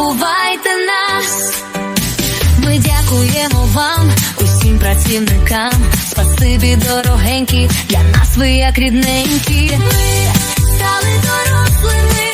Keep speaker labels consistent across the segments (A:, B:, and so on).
A: Забувайте нас. Ми дякуємо вам, усім працівникам. Спасибі, дорогенькі, для нас ви як рідненькі. Ми стали дорослими,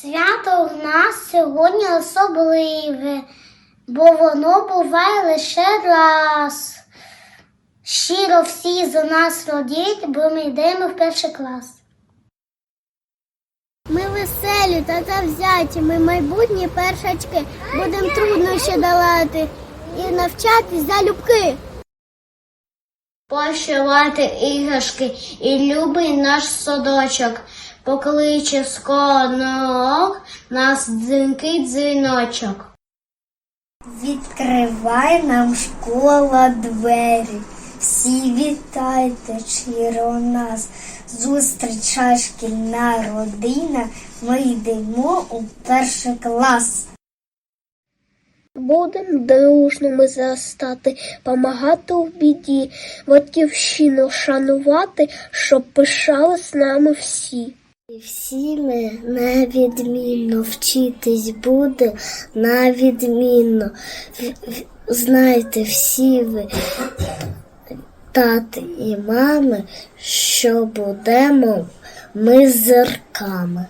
B: Свято в нас сьогодні особливе, бо воно буває лише раз. Щиро всі за нас радіють, бо ми йдемо в перший клас. Ми веселі та завзяті, ми майбутні першачки. Будемо труднощі долати і навчатись залюбки. Пошивати іграшки і любий наш садочок, покличе з конок нас дзвінкий дзвіночок. Відкривай нам школа двері, всі вітайте щиро нас. Зустрічай шкільна родина, ми йдемо у перший клас. Будем дружно ми зростати, помагати в біді, батьківщину шанувати, щоб пишали з нами всі. І всі ми невідмінно вчитись буде на відмінно. В- в- Знайте всі ви, тати і мами, що будемо ми зірками.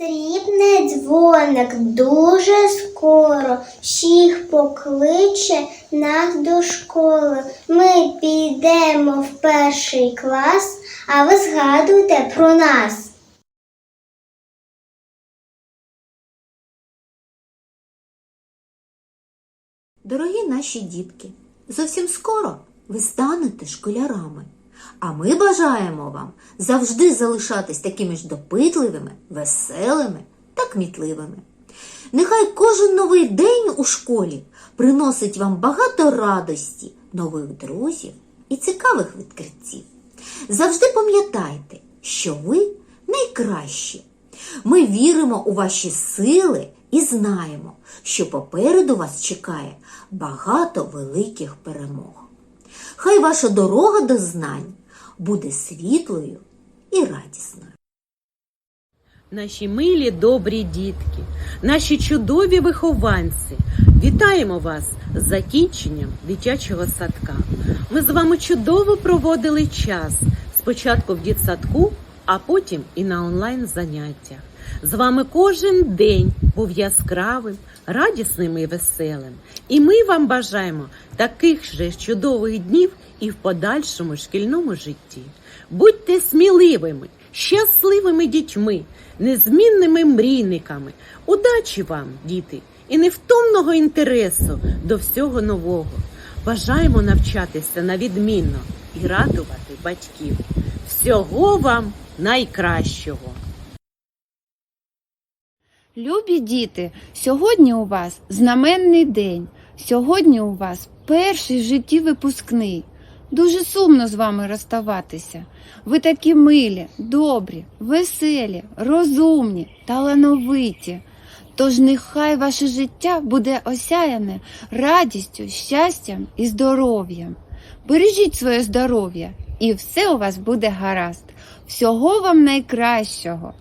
B: Срібний дзвоник дуже скоро всіх покличе нас до школи. Ми підемо в перший клас, а ви згадуйте про нас.
C: Дорогі наші дітки, зовсім скоро ви станете школярами. А ми бажаємо вам завжди залишатись такими ж допитливими, веселими та кмітливими. Нехай кожен новий день у школі приносить вам багато радості, нових друзів і цікавих відкриттів. Завжди пам'ятайте, що ви найкращі. Ми віримо у ваші сили і знаємо, що попереду вас чекає багато великих перемог. Хай ваша дорога до знань буде світлою і радісною.
D: Наші милі добрі дітки, наші чудові вихованці, вітаємо вас з закінченням дитячого садка. Ми з вами чудово проводили час спочатку в дитсадку, а потім і на онлайн заняттях. З вами кожен день був яскравим, радісним і веселим. І ми вам бажаємо таких же чудових днів і в подальшому шкільному житті. Будьте сміливими, щасливими дітьми, незмінними мрійниками. Удачі вам, діти, і невтомного інтересу до всього нового. Бажаємо навчатися на відмінно і радувати батьків. Всього вам найкращого!
E: Любі діти, сьогодні у вас знаменний день. Сьогодні у вас перший в житті випускний. Дуже сумно з вами розставатися. Ви такі милі, добрі, веселі, розумні, талановиті. Тож нехай ваше життя буде осяяне радістю, щастям і здоров'ям. Бережіть своє здоров'я, і все у вас буде гаразд. Всього вам найкращого.